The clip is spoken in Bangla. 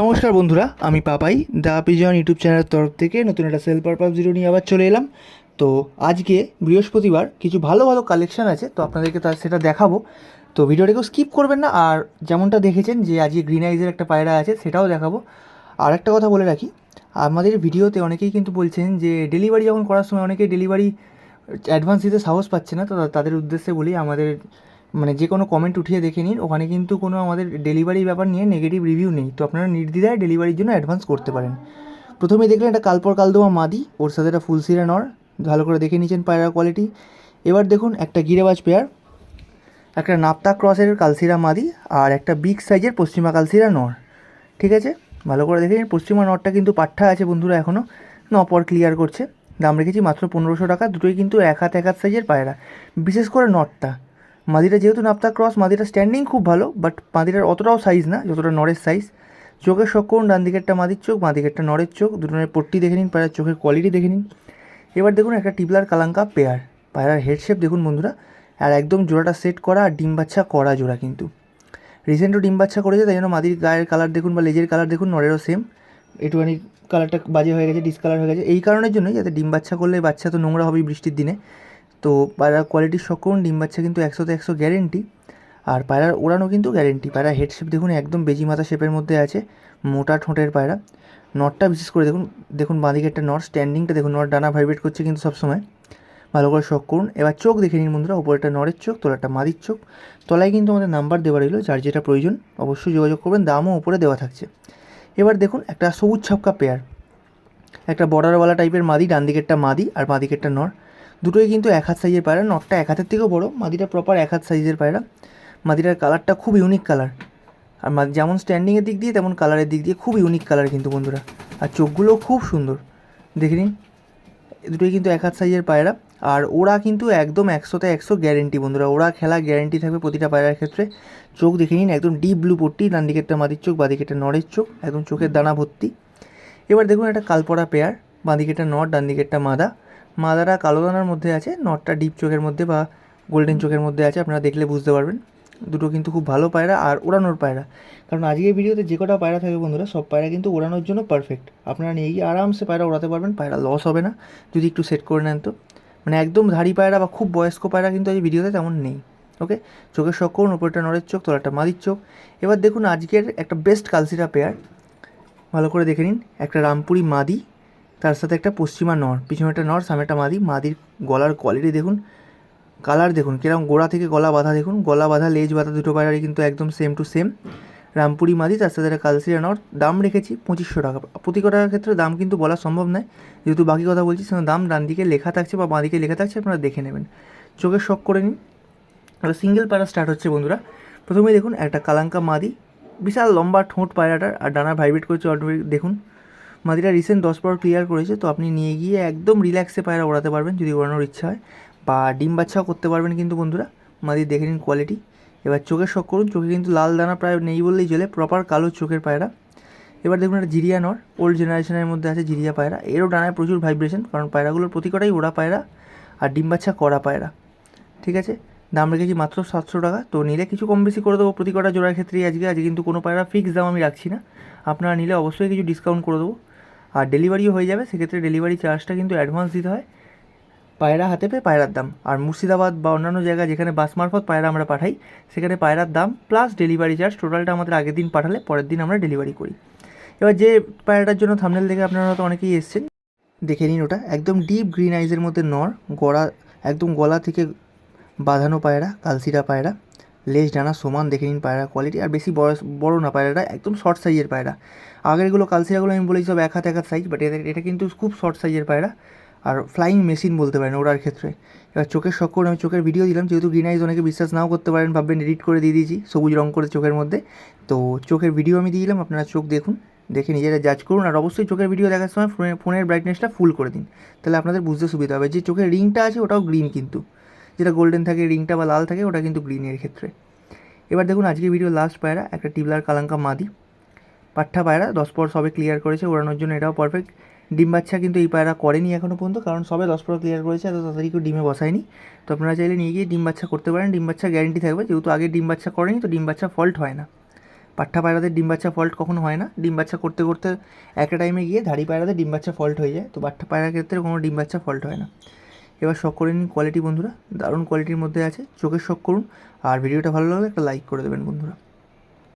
নমস্কার বন্ধুরা, আমি পাপাই, দ্য পিজন ইউটিউব চ্যানেলের তরফ থেকে নতুন একটা সেল পারপাস ভিডিও নিয়ে আবার চলে এলাম। তো আজকে বৃহস্পতিবার, কিছু ভালো ভালো কালেকশন আছে, তো আপনাদেরকে তার সেটা দেখাবো। তো ভিডিওটাকেও স্কিপ করবেন না, আর যেমনটা দেখেছেন যে আজকে গ্রিন আইজের একটা পায়রা আছে, সেটাও দেখাবো। আর একটা কথা বলে রাখি, আমাদের ভিডিওতে অনেকেই কিন্তু বলছেন যে ডেলিভারি যখন করার সময় অনেকেই ডেলিভারি অ্যাডভান্স দিতে সাহস পাচ্ছে না, তো তাদের উদ্দেশ্যে বলি আমাদের মানে যে কোনো কমেন্ট উঠিয়ে দেখে নিন। ওখানে কিন্তু কোনো আমাদের ডেলিভারি ব্যাপার নিয়ে নেগেটিভ রিভিউ নেই। তো আপনারা নির্দ্বিধায় ডেলিভারির জন্য অ্যাডভান্স করতে পারেন। প্রথমে দেখলেন একটা কালপর কালদোমা মাদি। ওর সাথে একটা ফুলসিরা নর। ভালো করে দেখে নিয়েছেন পায়রার কোয়ালিটি এবার দেখুন একটা গিরেবাজ পেয়ার একটা নাপ্তা ক্রসের কালসিরা মাদি আর একটা বিগ সাইজের পশ্চিমা কালসিরা নর। ঠিক আছে? ভালো করে দেখে নিন। পশ্চিমা নরটা কিন্তু পাঠা আছে বন্ধুরা এখনও নপর ক্লিয়ার করছে। দাম রেখেছি মাত্র পনেরোশো টাকা। দুটোই কিন্তু এক হাত এক হাত সাইজের পায়রা। বিশেষ করে নটটা মাদিটা যেহেতু নাপ্তা ক্রস মাদিটা স্ট্যান্ডিং খুব ভালো বাট মাদিটার অতটাও সাইজ না, যতটা নরের সাইজ চোখের করুন ডান দিকেরটা মাদির চোখ, বাঁ দিকেরটা নরের চোখ, দুজনের পট্টি দেখে নিন পায়রার চোখের কোয়ালিটি দেখে নিন। এবার দেখুন একটা টিবলার কালাঙ্কা পেয়ার পায়রার হেড শেপ দেখুন বন্ধুরা, আর একদম জোড়াটা সেট করা আর ডিম বাচ্চা করা জোড়া কিন্তু। রিসেন্টও ডিম বাচ্চা করেছে, তাই জন্য মাদির গায়ের কালার দেখুন বা লেজের কালার দেখুন নরেরও সেম একটুখানি কালারটা বাজে হয়ে গেছে ডিসকালার হয়ে গেছে। এই কারণের জন্যই যাতে ডিম বাচ্চা করলে বাচ্চা তো নোংরা হবেই বৃষ্টির দিনে। তো পায়রার কোয়ালিটির শখ করুন ডিম বাচ্চা কিন্তু একশোতে একশো গ্যারেন্টি আর পায়রার ওড়ানো কিন্তু গ্যারেন্টি পায়রার হেড শেপ দেখুন একদম বেজি মাথা শেপের মধ্যে আছে, মোটা ঠোঁটের পায়রা। নটটা বিশেষ করে দেখুন দেখুন বাঁদিকে একটা নট স্ট্যান্ডিংটা দেখুন নট ডানা ভাইব্রেট করছে কিন্তু সবসময়। ভালো করে শখ করুন এবার চোখ দেখে নিন বন্ধুরা ওপরে একটা নরের চোখ তোলাটা মাদির চোখ। তলায় কিন্তু আমাদের নাম্বার দেওয়া রইল, যার যেটা প্রয়োজন, অবশ্যই যোগাযোগ করবেন, দামও ওপরে দেওয়া থাকছে। এবার দেখুন, একটা সবুজ ছাপকা পেয়ার একটা বর্ডারওয়ালা টাইপের মাদি, ডান দিকেরটা মাদি আর বাঁ দিকেরটা নর দুটোই কিন্তু এক হাত সাইজের পায়রা নটটা এক হাতের থেকেও বড়ো, মাদিটা প্রপার এক হাত সাইজের পায়রা। মাদিটার কালারটা খুব ইউনিক কালার আর মাদি, যেমন স্ট্যান্ডিংয়ের দিক দিয়ে, তেমন কালারের দিক দিয়ে খুব ইউনিক কালার কিন্তু বন্ধুরা। আর চোখগুলোও খুব সুন্দর। দেখে নিন, দুটোই কিন্তু এক হাত সাইজের পায়রা। আর ওরা কিন্তু একদম একশোতে একশো গ্যারেন্টি বন্ধুরা। ওরা খেলা গ্যারেন্টি থাকবে প্রতিটা পায়রার ক্ষেত্রে। চোখ দেখে নিন, একদম ডিপ ব্লু পট্টি ডান দিকেরটা মাদির চোখ বাঁ দিকেরটা নরের চোখ, একদম চোখের দানা ভর্তি। এবার দেখুন একটা কালপড়া পেয়ার বাঁ দিকেরটা নট ডান দিকেরটা মাদা। মাদারা কালো দানার মধ্যে আছে, নটটা ডিপ চোখের মধ্যে বা গোল্ডেন চোখের মধ্যে আছে, আপনারা দেখলে বুঝতে পারবেন। দুটো কিন্তু খুব ভালো পায়রা আর ওড়ানোর পায়রা। কারণ আজকের ভিডিওতে যে কটা পায়রা থাকবে বন্ধুরা, সব পায়রা কিন্তু ওড়ানোর জন্য পারফেক্ট আপনারা নিয়ে গিয়ে আরামসে পায়রা ওড়াতে পারবেন, পায়রা লস হবে না। যদি একটু সেট করে নেন তো। মানে একদম ধাড়ি পায়রা বা খুব বয়স্ক পায়রা কিন্তু আজ ভিডিওতে তেমন নেই ওকে চোখের শখ করুন, উপরটা নরের চোখ, তোলাটা মাদির চোখ। এবার দেখুন আজকের একটা বেস্ট কালসিরা পেয়ার ভালো করে দেখে নিন, একটা রামপুরি মাদি। তার সাথে একটা পশ্চিমা নর, পিছনে একটা নর, সামনে একটা মাদি। মাদির গলার কোয়ালিটি দেখুন কালার দেখুন, কীরকম গোড়া থেকে গলা বাঁধা দেখুন। গলা বাঁধা, লেজ বাঁধা দুটো পায়রারই কিন্তু একদম সেম টু সেম রামপুরি মাদি, তার সাথে একটা কালসিরা নর। দাম রেখেছি পঁচিশশো টাকা। প্রতি কটার ক্ষেত্রে দাম কিন্তু বলা সম্ভব নয়। যেহেতু বাকি কথা বলছি সেখানে দাম ডান দিকে লেখা থাকছে বা বাঁ দিকে লেখা থাকছে, আপনারা দেখে নেবেন। চোখে শখ করে নিন। এবার সিঙ্গেল পায়রা স্টার্ট হচ্ছে বন্ধুরা। প্রথমে দেখুন, একটা কালাঙ্কা মাদি। বিশাল লম্বা ঠোঁট পায়রাটার, আর ডানা ভাইব্রেট করছে অটোমেটিক দেখুন। মাদিটা রিসেন্ট দশ পর ক্লিয়ার করেছে, তো আপনি নিয়ে গিয়ে একদম রিল্যাক্সে পায়রা ওড়াতে পারবেন যদি ওড়ানোর ইচ্ছা হয়। বা ডিম বাচ্চাও করতে পারবেন কিন্তু বন্ধুরা মাদির দেখে নিন কোয়ালিটি এবার চোখের শখ করুন, চোখে কিন্তু লাল দানা প্রায় নেই বললেই চলে প্রপার কালো চোখের পায়রা। এবার দেখুন একটা জিরিয়া নর ওল্ড জেনারেশনের মধ্যে আছে জিরিয়া পায়রা। এরও ডানায় প্রচুর ভাইব্রেশন কারণ পায়রাগুলোর প্রতি কটাই ওড়া পায়রা, আর ডিম বাচ্চা করা পায়রা। ঠিক আছে? দাম রেখেছি মাত্র সাতশো টাকা, তো নিলে কিছু কম বেশি করে দেবো, প্রতি কটা জোড়ার ক্ষেত্রেই আজকে। আজকে কিন্তু কোনো পায়রা ফিক্স দাম আমি রাখছি না। আপনারা নিলে অবশ্যই কিছু ডিসকাউন্ট করে দেবো। আর ডেলিভারিও হয়ে যাবে, সেক্ষেত্রে ডেলিভারি চার্জটা কিন্তু অ্যাডভান্স দিতে হয়। পায়রা হাতে পেয়ে পায়রার দাম। আর মুর্শিদাবাদ বা অন্যান্য জায়গা যেখানে বাস মারফত পায়রা আমরা পাঠাই, সেখানে পায়রার দাম প্লাস ডেলিভারি চার্জ টোটালটা আমাদের আগের দিন পাঠালে পরের দিন আমরা ডেলিভারি করি। এবার যে পায়রাটার জন্য থামনেল দেখে আপনারা হয়তো অনেকেই এসছেন, দেখে নিন ওটা। একদম ডিপ গ্রিন আইজের মধ্যে নর, গড়া, একদম গলা থেকে বাঁধানো পায়রা কালসিরা পায়রা। লেজ ডানা সমান দেখে নিন পায়রা কোয়ালিটি আর বেশি বয়স, বড় না পায়রাটা, একদম শর্ট সাইজের পায়রা। আগেরগুলো কালসিরাগুলো আমি বলেছি সব এক হাত এক হাত সাইজ বাট এটা এটা কিন্তু খুব শর্ট সাইজের পায়রা। আর ফ্লাইং মেশিন বলতে পারেন ওড়ার ক্ষেত্রে। এবার চোখের শখ করে আমি চোখের ভিডিও দিলাম, যেহেতু গ্রিন আইজ অনেকে বিশ্বাস নাও করতে পারেন, ভাববেন এডিট করে দিয়ে দিয়েছি, সবুজ রং করে চোখের মধ্যে। তো চোখের ভিডিও আমি দিয়ে দিলাম, আপনারা চোখ দেখুন, দেখে নিজেরা জাজ করুন, আর অবশ্যই চোখের ভিডিও দেখার সময় ফোনের ব্রাইটনেসটা ফুল করে দিন। তাহলে আপনাদের বুঝতে সুবিধা হবে যে চোখের রিংটা আছে ওটাও গ্রিন কিন্তু। যেটা গোল্ডেন থাকে রিংটা বা লাল থাকে, ওটা কিন্তু গ্রিনের ক্ষেত্রে। এবার দেখুন আজকে ভিডিও লাস্ট পায়রা, একটা টিবলার কালাঙ্কা মাদি। পাঠা পায়রা, দশ পর সবে ক্লিয়ার করেছে, ওড়ানোর জন্য এটাও পারফেক্ট ডিম বাচ্চা কিন্তু এই পায়রা করেনি এখনও পর্যন্ত, কারণ সবে দশ পর ক্লিয়ার করেছে, এত তাড়াতাড়ি কেউ ডিমে বসায়নি। তো আপনারা চাইলে নিয়ে গিয়ে ডিম বাচ্চা করতে পারেন, ডিম বাচ্চা গ্যারেন্টি থাকবে। যেহেতু আগে ডিম বাচ্চা করেনি, তো ডিম বাচ্চা ফল্ট হয় না। পাঠা পায়রাদের ডিম বাচ্চা ফল্ট কখনো হয় না। ডিম বাচ্চা করতে করতে একটা টাইমে গিয়ে ধাড়ি পায়রাদের ডিম বাচ্চা ফল্ট হয়ে যায়। তো পাঠা পায়রার ক্ষেত্রে কোনো ডিম বাচ্চা ফল্ট হয় না। এবার শখ করে নিন কোয়ালিটি বন্ধুরা, দারুণ কোয়ালিটির মধ্যে আছে চোখের শখ করুন, আর ভিডিওটা ভালো লাগলে একটা লাইক করে দেবেন বন্ধুরা।